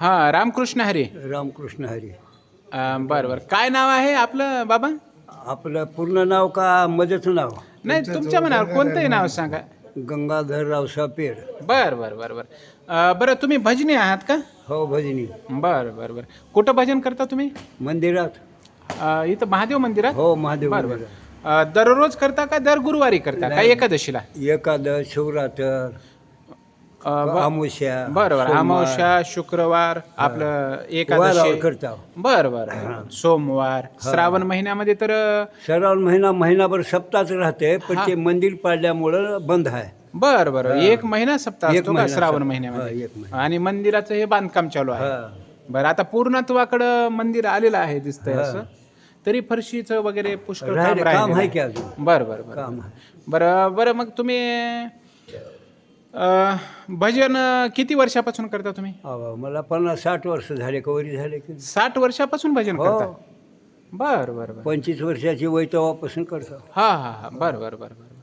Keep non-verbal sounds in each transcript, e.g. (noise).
हां रामकृष्ण हरी. रामकृष्ण हरी. अं, बरं बरं. काय नाव आहे आपलं बाबा? आपलं पूर्ण नाव का मध्येच नाव? नाही तुमच्या मनावर कोणतंही नाव सांगा. गंगाधर रावसाहेब पेड बरं बरं बरं बरं. अं, बरं तुम्ही भजनी आहात का? हो भजनी. बरं बरं बरं. कुठं भजन करता तुम्ही? मंदिरात. अं, इथं महादेव मंदिरात? हो महादेव बरं बरं. मंदिरात. अं, दररोज करता का दर गुरुवारी करता का एकादशीला? एकादश शिवरात्र. अमावस्या बरं बरं. सोमवार, अमावस्या शुक्रवार आपलं वारावर एकादशी. करता. बरं बरं सोमवार. श्रावण महिन्यामध्ये तर श्रावण महिना महिनाभर सप्ताहच राहते पण ते मंदिर पाडल्यामुळं बंद आहे. बरं बरं. एक महिना सप्ताह एक असतो का महिना श्रावण सप्ताह. महिन्यामध्ये? एक महिना. आणि मंदिराचं हे बांधकाम चालू आहे. हा. बरं आता पूर्णत्वाकडं मंदिर आलेलं आहे दिसतंय असं. तरी फरशीचं वगैरे पुष्कळ काम राहिले काम राहिलेलं आहे आहे. की अजून. बरं बरं बरं. काम आहे. बरं बरं मग तुम्ही अं, भजन अं, किती वर्षापासून करता तुम्ही? अहो, मला पन्नास साठ वर्ष झाले कवरी झाले की. साठ वर्षापासून भजन हो. करता? बरं बरं बरं. पंचवीस वर्षाची वय तेव्हापासून करतो. हा हा हा. बरं बरं बरं बरं.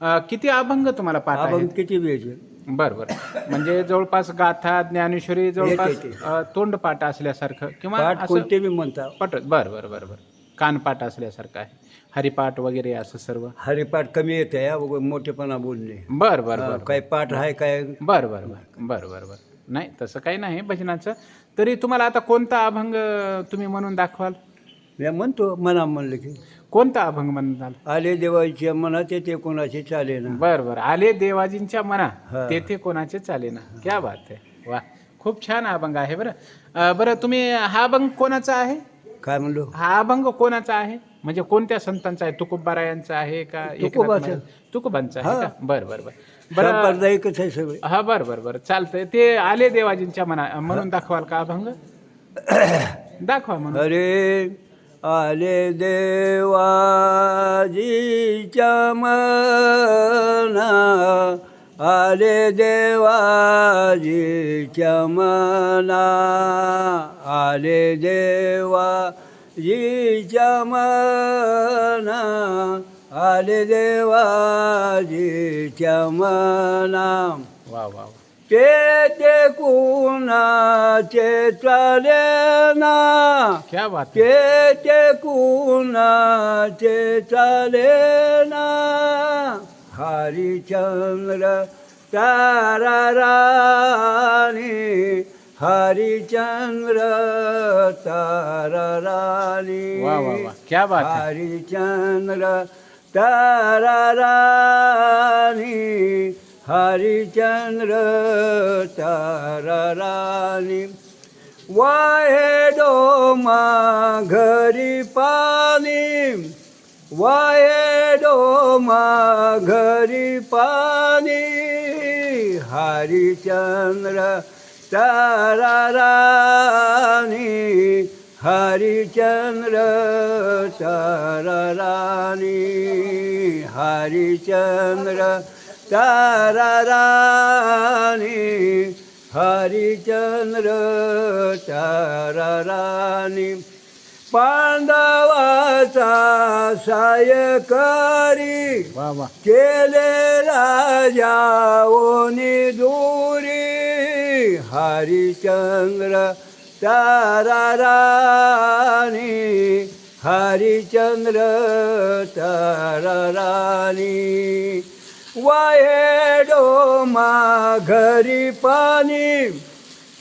अं, किती अभंग तुम्हाला पाठ किती वेळचे बरं बरं. म्हणजे जवळपास गाथा ज्ञानेश्वरी जवळपास एक. अं, तोंडपाठ असल्यासारखं किंवा पाठ असं कोणते बी म्हणता. पट बरं बरं बरं बरं. कानपाठ असल्यासारखं आहे. हरिपाठ वगैरे असं सर्व. हरिपाठ कमी येते या उगा मोठेपणा बोलणे. बरं बरं बरं काय पाठ आहे काय? बरं बरं बरं बरं बरं बरं. नाही तसं काही नाही भजनाचं. तरी तुम्हाला आता कोणता अभंग तुम्ही म्हणून दाखवाल? मी म्हणतो मना म्हणलं की. कोणता अभंग म्हणाल? आले देवाच्या मनाचे ते कोणाचे चाले ना. बरं बरं. आले देवाजींच्या मना हा. तेथे कोणाचे चाले ना. क्या बात आहे. वा खूप छान अभंग आहे बरं. अं, बरं तुम्ही हा अभंग कोणाचा आहे? काय म्हणलो? हा अभंग कोणाचा आहे? म्हणजे कोणत्या संतांचा आहे? तुकोबारायांचा आहे का एकनाथ तुकोबाचा. महाराज? तुकोबांचा. आहे. का? बरं बरं बरं. बरं. संप्रदायिकच आहे सगळे. हा बरं बरं बरं. चालतंय. ते आले देवाजींच्या मना म्हणून दाखवाल का अभंग? दाखवा म्हणून. अरे आले देवाजीच्या मना आले देवाजीच्या मना आले देवाजीच्या मना आले देवाजीच्या मना वा वा ते ते कुणाचे चाले ना? क्या बात. ते ते कुणाचे चाले ना? हरिचंद्र तारा राणी हरिचंद्र तारा राणी वा वा वा. क्या बात आहे हरिचंद्र तारा राणी हरिचंद्र तारा राणी वाहे डोमा घरी पाणी वाहे डोमा घरी पाणी हरिचंद्र तारा राणी हरिचंद्र तारा राणी हरिचंद्र तारा राणी हरिचंद्र तारा राणी पांडवाचा सायकरी वा वा. केले राजाओनी दूरी हरिचंद्र ताराराणी हरिचंद्र तारारानी राणी. वाहे डोमा घरी पाणी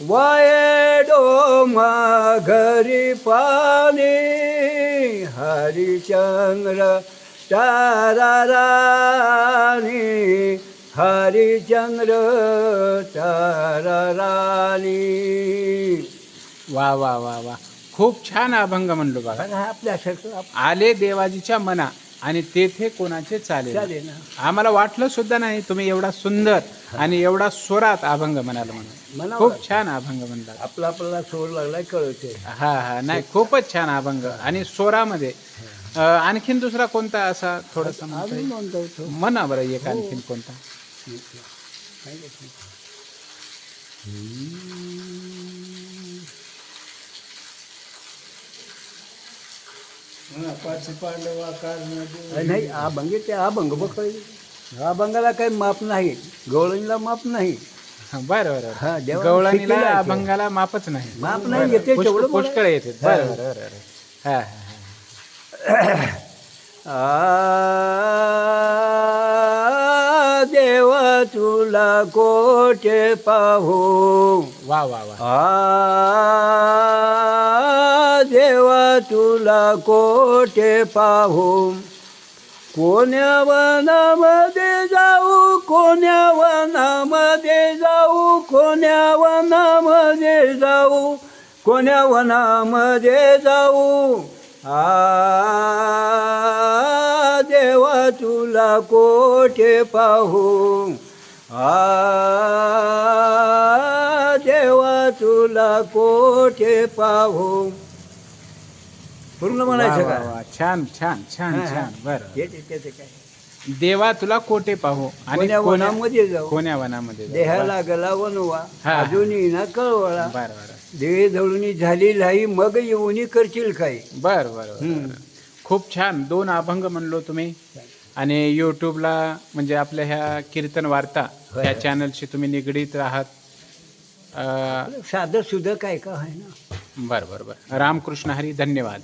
वाहे डोमा घरी पाणी हरिचंद्र ताराराणी हरिचंद्र तारा राणी. वा वा वा वा. खूप छान अभंग म्हणलो बघा बघा आपल्यासारखं आप- आले देवाजीच्या मना आणि तेथे कोणाचे चालेल चालेल ना. आम्हाला वाटलं सुद्धा नाही तुम्ही एवढा सुंदर आणि एवढा स्वरात अभंग म्हणाल म्हणून. म्हणावं खूप छान अभंग म्हणला. आपला आपल्याला सोड लागलाय कळते हा हा. नाही खूपच छान अभंग. आणि स्वरामध्ये अं, आणखीन दुसरा कोणता असा थोडासा म्हणता अजून येईल? म्हणतो तो. म्हणा बरं एक आणखीन कोणता? नाही अभंग ते अभंग बघ हा अभंगाला काही माप नाही. गवळणीला माप नाही. बरं बरं हा, गवळणीला शिकलेलं आहे ते. अभंगाला मापच नाही. माप नाही येते तेवढं पुष्कळ येते. बरं बरं बरं बरं. हा हा. (coughs) आ, तुला कोठे पाहू? वा वा वा. आ देवा तुला कोठे पाहू? कोण्या वनामध्ये जाऊ कोण्या वनामध्ये जाऊ कोण्या वनामध्ये जाऊ कोण्या वनामध्ये जाऊ. आ देवा तुला कोठे पाहू? आ देवा तुला कोठे पाहू? पूर्ण म्हणायचं वा, का? वा. छान छान छान हा. छान. बरं. हे ते- काय? देवा तुला कोठे पाहू? आणि कोण्या कोण्या वनामध्ये जाऊ? कोण्या वनामध्ये जाऊ? देहाला गला वनवा हा. अजूनही ना कळवळा. बरं बरं. देह जळूनी झाली नाही मग येऊनी करशील काही. बरं. बरं खूप छान. दोन अभंग म्हणलो तुम्ही. आणि यूट्यूबला म्हणजे आपल्या ह्या कीर्तन वार्ता होय. चॅनलशी तुम्ही निगडीत आहात अं, साधं सुद्धा काय का आहे ना? बरं बरं बरं. रामकृष्ण हरी धन्यवाद.